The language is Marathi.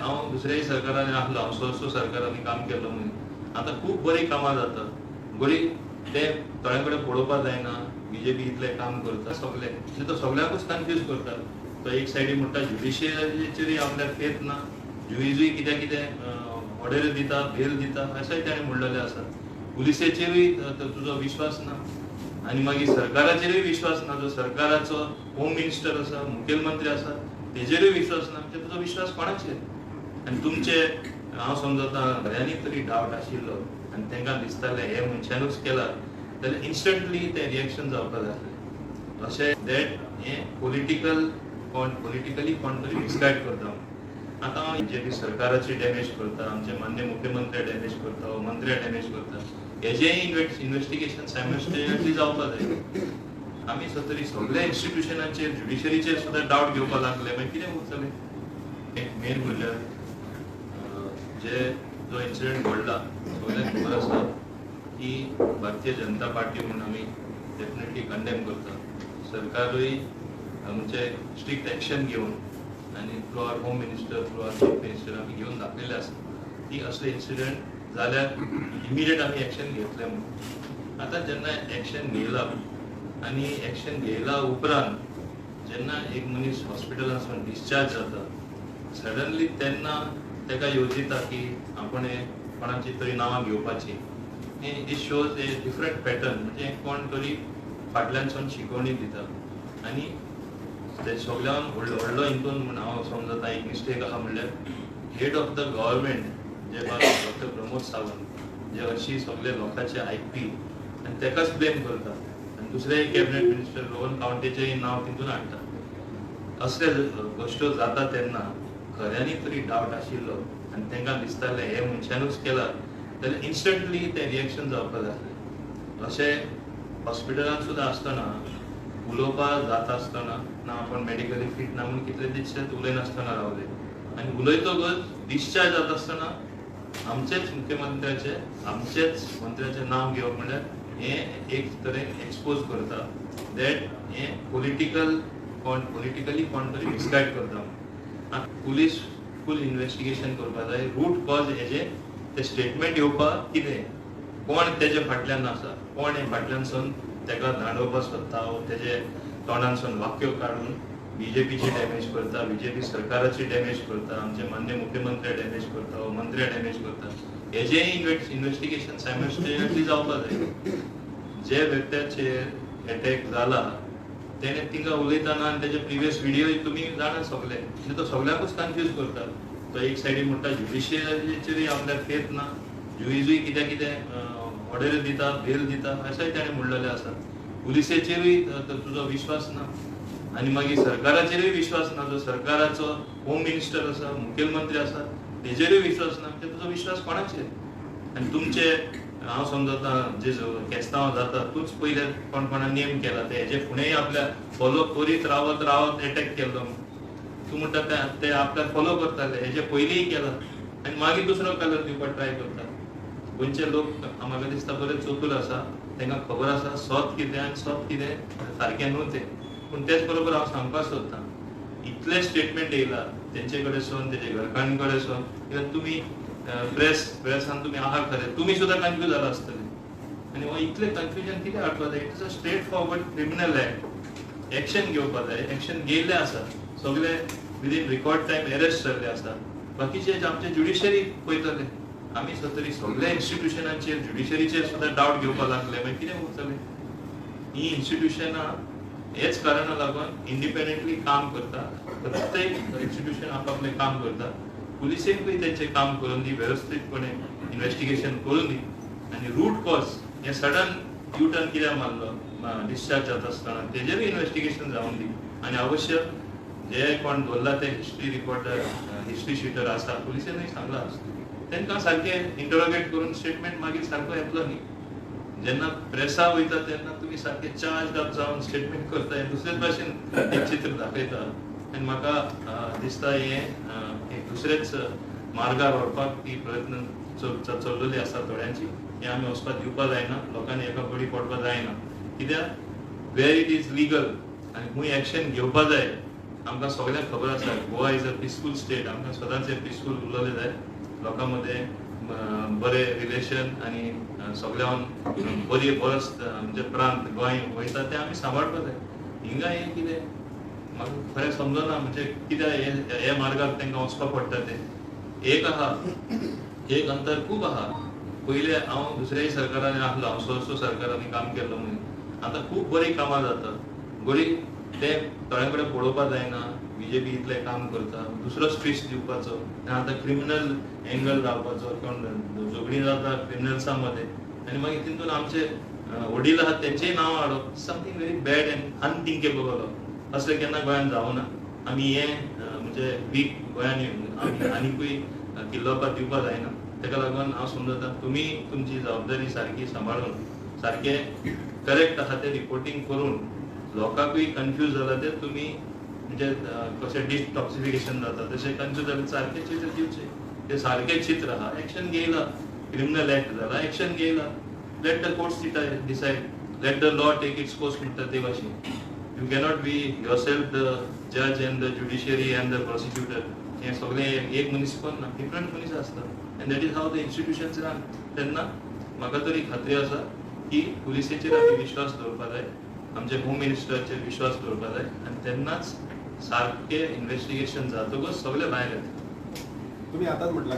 हांव दुसऱ्याय सरकारांनी आसलो हांव स स सरकारांनी काम केलो म्हणून. आतां खूब बरी कामां जातात. बरी ते थोड्या कडेन पळोवपाक जायना बीजेपी इतलें काम करता सगळे. म्हणजे तो सगळ्यांकूच कन्फ्यूज करता तो एक सायडी म्हणटा ज्युडिशियरीचेरूय आपल्याक फेत ना. ज्युईजूय कितें कितें ऑर्डर दिता बेल दिता अशेंय ताणें म्हणलेलें आसा पुलिसेचेरूय तुजो विश्वास ना. आनी मागीर सरकाराचेरूय विश्वास ना. जो सरकाराचो होम मिनिस्टर आसा मुखेलमंत्री आसा तेजेरूय विश्वास ना. म्हणजे तुजो विश्वास कोणाचेर आनी तुमचे हांव समजता घरांनी तरी डावट आशिल्लो आनी तांकां दिसतालें हे मनशानूच केला जाल्यार इन्स्टंटली तें रिएक्शन जावपाक जाय अशें दॅट हें पॉलिटिकल कोण पॉलिटिकली कोण तरी मिसगायड करता. आतां हांव जे सरकाराची डॅमेज करता आमचे मान्य मुख्यमंत्री डॅमेज करता हो मंत्र्या मंत्री डॅमेज करता. हेजेय इन्वेस्टिगेशन सायमल्टेनियसली जावपाक जाय. आमी तरी सगळ्या इन्स्टिट्युशनाचेर ज्युडिशरीचेर सुद्दां डावट घेवपाक लागले मागीर कितें उरतलें मेन म्हणल्यार जे जो इन्सिडेंट घडला सगळ्यांक खबर आसा की भारतीय जनता पार्टी म्हणून आमी डेफिनेटली कंडेम करता. सरकारूय आमचे स्ट्रिक्ट एक्शन घेवन आनी through our home minister through our chief minister आमी घेवन दाखयले आसा की असले इन्सिडेंट जाल्यार इमिडिएट आमी एक्शन घेतले म्हणून. आतां जेन्ना एक्शन घेयला आनी एक्शन घेयला उपरांत जेन्ना एक मनीस हॉस्पिटलांतसून डिस्चार्ज जाता सडनली तेन्ना तेका येवजिता की आपण कोणाची तरी नांवां घेवपाची. It shows a different pattern म्हणजे कोण तरी फाटल्यानसून शिकवणी दिता. आनी ते सगळ्यान व्हडलो व्हडलो हितून म्हण हांव समजता एक मिस्टेक आहा म्हणल्यार हेड ऑफ द गव्हर्मेंट जे डॉक्टर प्रमोद सावंत जे अशी सगळे लोकांचे आयकपी आनी तेकाच ब्लेम करता. आनी दुसरे कॅबिनेट मिनिस्टर रोहन कावंटेचेय नांव तितून हाडटा. असले गोश्ट्यो जाता तेन्ना खऱ्यांनी तरी डावट आशिल्लो आनी तांकां दिसतालें हे मनशानूच केला जाल्यार इन्स्टंटली तें रिएक्शन जावपाक जाय अशें हॉस्पिटलांत सुद्दां आसतना उलोवपाक जाता आसतना ना आपण मेडिकली फीट ना म्हणून कितले दीस उलयनासतना रावले आनी उलयतकच डिस्चार्ज जाता आसतना आमचेच मुख्यमंत्र्याचे आमचेच मंत्र्याचें नांव घेवप म्हणल्यार हें एक तरेन एक्सपोज करता दॅट हें पॉलिटिकल कोण पॉलिटिकली कोण तरी मिसगायड करता पुलीस फूल इन्व्हेस्टिगेशन करपा जाय रूट कॉज हेजे ते स्टेटमेंट येवपाक कितें कोण तेजे फाटल्यान आसा कोण हे फाटल्यानसून तेका धाडोवपाक सोदता तेजे तोंडानसून वाक्यो काडून बीजेपीची डॅमेज करता बीजेपी सरकाराची डॅमेज करता आमचे मान्य मुख्यमंत्री डॅमेज करता मंत्री डॅमेज करता हेजेय इन्व्हेस्टिगेशन सायमस्टेनियसली जावपाक जाय जे व्यक्त्याचेर अटॅक जाला तेणे तिंगा उलयतना आनी तेजे प्रिवियस व्हिडिओ तुमी जाणा सगळे. म्हणजे तो सगळ्यांकूच कन्फ्यूज करता तो एक सायडीन म्हणटा ज्युडिशियरीचेरूय आपल्याक फेत ना ज्युईजूय कितें कितें ऑर्डर दिता बेल दिता अशेंय ताणें म्हणलेलें आसा पुलिसेचेरूय तुजो विश्वास ना. आनी मागीर सरकाराचेरूय विश्वास ना. जो सरकाराचो होम मिनिस्टर आसा मुखेलमंत्री आसा तेजेरूय विश्वास ना. म्हणजे तुजो विश्वास कोणाचेर आनी तुमचे हांव समजता जे केस्तांव जाता तूच पयले कोण कोणा नेम केला. ते हेजे फुडेंय आपल्या फॉलो करीत रावत रावत अटॅक केलो. तूं म्हणटा ते- ते आपल्याक फॉलो करताले हेजे पयलींय केला. आनी मागीर दुसरो कलर दिवपाक ट्राय करता गोंयचे लोक म्हाका दिसता बरे चतूर आसा तांकां खबर आसा सोत कितें आनी सोत कितें सारकें न्हू तें पूण तेच बरोबर हांव सांगपाक सोदतां इतले स्टेटमेंट येयला तेंचे कडेन सोन तेजे घरकान्न कडेन सोन कित्याक तुमी ब्रेस प्रेसान तुमी आहारतले खरे तुमी सुद्दां कन्फ्यूज जाला आसतले आनी हो इतले कन्फ्युजन कितें हाडपा जाय it's a straight forward criminal act action घेवपा जाय एक्शन घेयल्लें आसा सगळे विदीन रिकॉर्ड टायम अरेस्ट जाल्ले आसा बाकीचे आमचे ज्युडिशरी पळयतले आमी तरी सगळ्या इन्स्टिट्युशनाचेर ज्युडिशरीचेर सुद्दां डावट घेवपाक लागले? मागीर कितें उरतलें ही इन्स्टिट्युशनां हेच कारणाक लागून इंडिपेंडंटली काम करता प्रत्येक इन्स्टिट्युशन आपापलें काम करता पुलिसेकूय तेंचें काम करून दी वेवस्थीतपणे इन्व्हेस्टिगेशन करून दी आनी रूट कॉज हे सडन यू टर्न कित्याक मारलो डिस्चार्ज जाता आसतना तेजेरूय इन्व्हेस्टिगेशन जावन दी आनी अवश्य जे कोण दवरला ते हिस्ट्री रिपोर्टर हिस्ट्री शिटर आसा पुलिसेनूय सांगला तांकां सारकें इंटरोगेट करून स्टेटमेंट मागीर सारको येतलो न्ही. जेन्ना प्रेसा वयता तेन्ना तुमी सारके चार्ज अप जावन स्टेटमेंट करता हें दुसरेच भाशेन एक चित्र दाखयता आनी म्हाका दिसता हें एक दुसरेच मार्गार व्हरपाक ती प्रयत्न चल- चल्लेली आसा थोड्यांची हें आमी वचपाक दिवपाक जायना लोकांनी एका बळी पडपाक जायना कित्याक वेर इट इज लिगल आनी खूंय एक्शन घेवपा जाय आमकां सगळ्यांक खबर आसा Goa is a peaceful state आमकां सदांच पिसफूल उरलेले जाय लोकां मदें बरें रिलेशन आनी अ, सगळ्यान बरी बस म्हणजे प्रांत गोंय वयता ते आमी सांबाळपाक जाय हिंगा हे कितें खरें समजना म्हणजे कित्याक हे हे मार्गाक तांकां वचपा पडटा ते. एक आहा एक अंतर खूब आहा पयले हांव दुसऱ्याय सरकारांनी आसलो हांव स सरकारांनी काम केल्लो म्हणून. आतां खूब बरी कामां जाता बरी ते थोडे कडेन पळोवपा जायना बीजेपी इतलें काम करता दुसरो स्पीच दिवपाचो. आनी आतां क्रिमिनल एंगल रावपाचो किंवा झगडी जाता क्रिमिनल्सां मध्ये आनी मागीर तितून आमचे वडील आहात तेंचेय नांव हाडप something very bad and unthinkable असले केन्ना गोंयान जावना आमी हे म्हणजे वीक गोंयान येवन आनिकूय किल्लोवपाक दिवपाक जायना तेका लागून हांव समजता तुमी तुमची जबाबदारी सारकी सांबाळून सारखे करेक्ट म्हणजे, आसा ते रिपोर्टींग करून लोकांकूय कन्फ्यूज जाला ते तुमी म्हणजे कशें डिटॉक्सिफिकेशन जाता तशें कन्फ्यूज जाले सारकें चित्र दिवचे ते सारकें चित्र आहा एक्शन घेयला क्रिमिनल एक्ट जाला एक्शन घेयला let the courts decide let the law take its course म्हणटा ते भाशेन you cannot be yourself the जज and the judiciary and the prosecutor हे सगळे एक मनीस पण ना डिफरंट मनीस आसता and that is how the institutions run तेन्ना म्हाका तरी खात्री आसा की पुलिसेचेर आमी विश्वास दवरपा जाय आमचे होम मिनिस्टराचेर विश्वास दवरपा जाय आनी तेन्नाच सारखे इन्व्हेस्टिगेशन जातकच सगळे भायर येता तुम्ही आताच म्हटलं